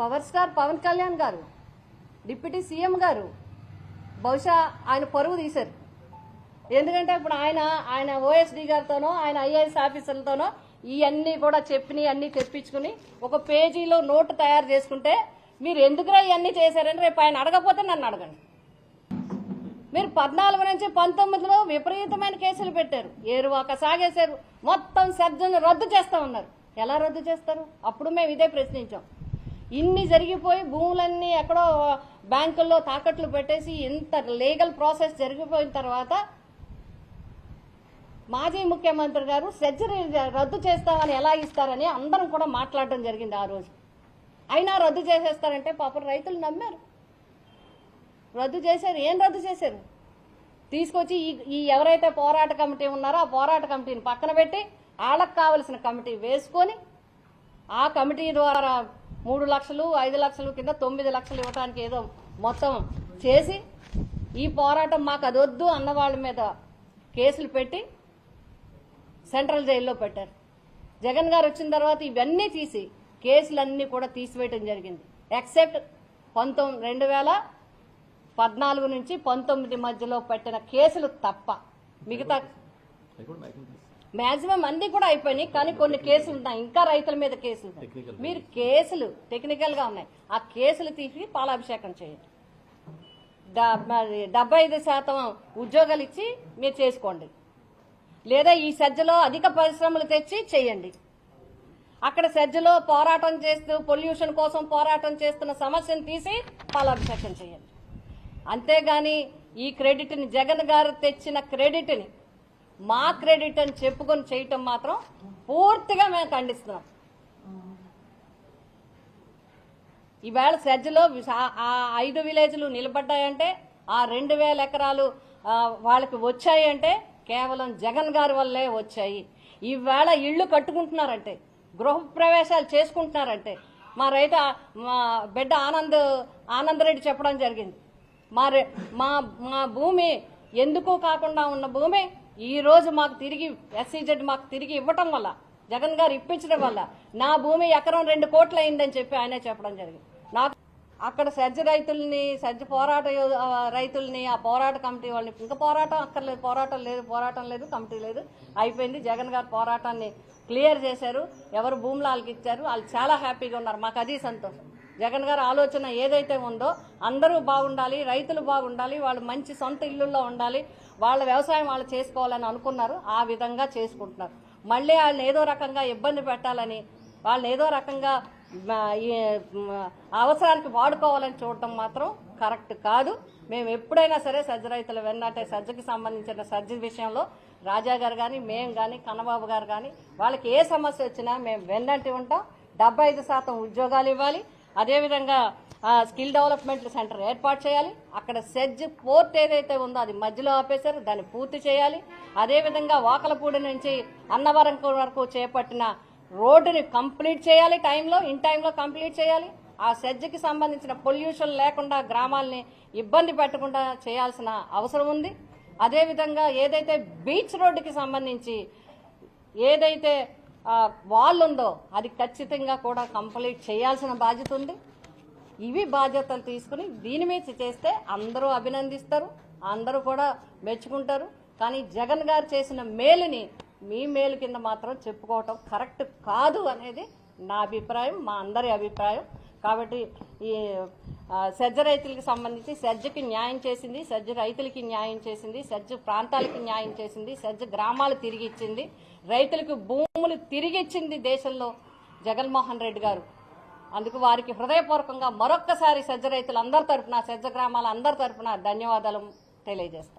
Power star Pawan Kalyan గారు deputy CM గారు బహుశా ఆయన పరువు తీశారు. ఎందుకంటే ఇప్పుడు ఆయన ఆయన ఓఎస్డి గారితోనో ఆయన ఐఏఎస్ ఆఫీసర్లతోనో ఇవన్నీ కూడా చెప్పినవి అన్నీ తెప్పించుకుని ఒక పేజీలో నోటు తయారు చేసుకుంటే మీరు ఎందుకురా ఇవన్నీ చేశారని రేపు ఆయన అడగపోతే నన్ను అడగండి. మీరు పద్నాలుగు నుంచి పంతొమ్మిదిలో విపరీతమైన కేసులు పెట్టారు. ఏరువాక సాగేశారు. మొత్తం సర్జను రద్దు చేస్తా ఉన్నారు. ఎలా రద్దు చేస్తారు? అప్పుడు మేము ఇదే ప్రశ్నించాం. ఇన్ని జరిగిపోయి భూములన్నీ ఎక్కడో బ్యాంకుల్లో తాకట్లు పెట్టేసి ఇంత లీగల్ ప్రాసెస్ జరిగిపోయిన తర్వాత మాజీ ముఖ్యమంత్రి గారు సర్జరీ రద్దు చేస్తామని ఎలా ఇస్తారని అందరం కూడా మాట్లాడడం జరిగింది ఆ రోజు. అయినా రద్దు చేసేస్తారంటే పాపం రైతులు నమ్మారు. రద్దు చేశారు. ఏం రద్దు చేశారు? తీసుకొచ్చి ఈ ఈ ఎవరైతే పోరాట కమిటీ ఉన్నారో ఆ పోరాట కమిటీని పక్కన పెట్టి వాళ్ళకి కావలసిన కమిటీ వేసుకొని ఆ కమిటీ ద్వారా మూడు లక్షలు ఐదు లక్షలు కింద తొమ్మిది లక్షలు ఇవ్వడానికి ఏదో మొత్తం చేసి ఈ పోరాటం మాకు అది వద్దు అన్న వాళ్ళ మీద కేసులు పెట్టి సెంట్రల్ జైల్లో పెట్టారు. జగన్ గారు వచ్చిన తర్వాత ఇవన్నీ తీసి కేసులన్నీ కూడా తీసివేయటం జరిగింది. ఎక్సెప్ట్ పంతొమ్మిది రెండు వేల పద్నాలుగు నుంచి పంతొమ్మిది మధ్యలో పెట్టిన కేసులు తప్ప మిగతా మాక్సిమం అన్ని కూడా అయిపోయినాయి కానీ కొన్ని కేసులు ఉన్నాయి. ఇంకా రైతుల మీద కేసులు ఉన్నాయి. మీరు కేసులు టెక్నికల్గా ఉన్నాయి. ఆ కేసులు తీసి పాలాభిషేకం చేయండి. డెబ్బై ఐదు శాతం ఉద్యోగాలు ఇచ్చి మీరు చేసుకోండి. లేదా ఈ సజ్జలో అధిక పరిశ్రమలు తెచ్చి చేయండి. అక్కడ సజ్జలో పోరాటం చేస్తూ పొల్యూషన్ కోసం పోరాటం చేస్తున్న సమస్యను తీసి పాలాభిషేకం చేయండి. అంతేగాని ఈ క్రెడిట్ని జగన్ గారు తెచ్చిన క్రెడిట్ని మా క్రెడిట్ అని చెప్పుకొని చేయటం మాత్రం పూర్తిగా మేము ఖండిస్తున్నాం. ఈవేళ సజ్జలో ఆ ఐదు విలేజ్లు నిలబడ్డాయంటే ఆ రెండు వేల ఎకరాలు వాళ్ళకి వాళ్ళకి వచ్చాయంటే కేవలం జగన్ గారి వల్లే వచ్చాయి. ఈవేళ ఇళ్ళు కట్టుకుంటున్నారంటే గృహప్రవేశాలు చేసుకుంటున్నారంటే మా రైత మా బిడ్డ ఆనంద్ ఆనందరెడ్డి చెప్పడం జరిగింది. మా మా మా భూమి ఎందుకు కాకుండా ఉన్న భూమి ఈ రోజు మాకు తిరిగి ఎస్సీజెడ్ మాకు తిరిగి ఇవ్వటం వల్ల జగన్ గారు ఇప్పించడం వల్ల నా భూమి ఎకరం రెండు కోట్లు అయిందని చెప్పి ఆయనే చెప్పడం జరిగింది. నాకు అక్కడ సజ్జ రైతుల్ని సజ్జ పోరాట రైతుల్ని ఆ పోరాట కమిటీ వాళ్ళని ఇంకా పోరాటం అక్కర్లేదు పోరాటం లేదు పోరాటం లేదు కమిటీ లేదు అయిపోయింది. జగన్ గారు పోరాటాన్ని క్లియర్ చేశారు. ఎవరు భూములు వాళ్ళకి ఇచ్చారు వాళ్ళు చాలా హ్యాపీగా ఉన్నారు. మాకు అది సంతోషం. జగన్ గారి ఆలోచన ఏదైతే ఉందో అందరూ బాగుండాలి రైతులు బాగుండాలి వాళ్ళు మంచి సొంత ఇల్లుల్లో ఉండాలి వాళ్ళ వ్యవసాయం వాళ్ళు చేసుకోవాలని అనుకున్నారు ఆ విధంగా చేసుకుంటున్నారు. మళ్ళీ వాళ్ళని ఏదో రకంగా ఇబ్బంది పెట్టాలని వాళ్ళని ఏదో రకంగా అవసరానికి వాడుకోవాలని చూడటం మాత్రం కరెక్ట్ కాదు. మేము ఎప్పుడైనా సరే సజ్జ రైతుల వెన్నట్టే సజ్జకి సంబంధించిన సజ్జ విషయంలో రాజా గారు కానీ మేము కానీ కన్నబాబు గారు కానీ వాళ్ళకి ఏ సమస్య వచ్చినా మేము వెన్నంటి ఉంటాం. డెబ్బై ఐదు శాతం ఉద్యోగాలు ఇవ్వాలి. అదేవిధంగా స్కిల్ డెవలప్మెంట్ సెంటర్ ఏర్పాటు చేయాలి. అక్కడ సెజ్ పోర్ట్ ఏదైతే ఉందో అది మధ్యలో ఆపేశారు. దాన్ని పూర్తి చేయాలి. అదేవిధంగా వాకలపూడి నుంచి అన్నవరం వరకు చేపట్టిన రోడ్డుని కంప్లీట్ చేయాలి. టైంలో ఇన్ టైంలో కంప్లీట్ చేయాలి. ఆ సెజ్కి సంబంధించిన పొల్యూషన్ లేకుండా గ్రామాల్ని ఇబ్బంది పెట్టకుండా చేయాల్సిన అవసరం ఉంది. అదేవిధంగా ఏదైతే బీచ్ రోడ్డుకి సంబంధించి ఏదైతే వాల్ ఉందో అది ఖచ్చితంగా కూడా కంప్లీట్ చేయాల్సిన బాధ్యత ఉంది. ఇవి బాధ్యతలు తీసుకుని దీని మీద చేస్తే అందరూ అభినందిస్తారు అందరూ కూడా మెచ్చుకుంటారు. కానీ జగన్ గారు చేసిన మేలుని మీ మేలు కింద మాత్రం చెప్పుకోవటం కరెక్ట్ కాదు అనేది నా అభిప్రాయం మా అందరి అభిప్రాయం. కాబట్టి ఈ సజ్జ రైతులకి సంబంధించి సజ్జకి న్యాయం చేసింది సజ్జ రైతులకి న్యాయం చేసింది సజ్జ ప్రాంతాలకి న్యాయం చేసింది సజ్జ గ్రామాలు తిరిగి ఇచ్చింది రైతులకు భూములు తిరిగి ఇచ్చింది దేశంలో జగన్మోహన్ రెడ్డి గారు. అందుకు వారికి హృదయపూర్వకంగా మరొక్కసారి సజ్జ రైతులు అందరి తరపున సజ్జ గ్రామాల అందరి తరపున ధన్యవాదాలు తెలియజేస్తాను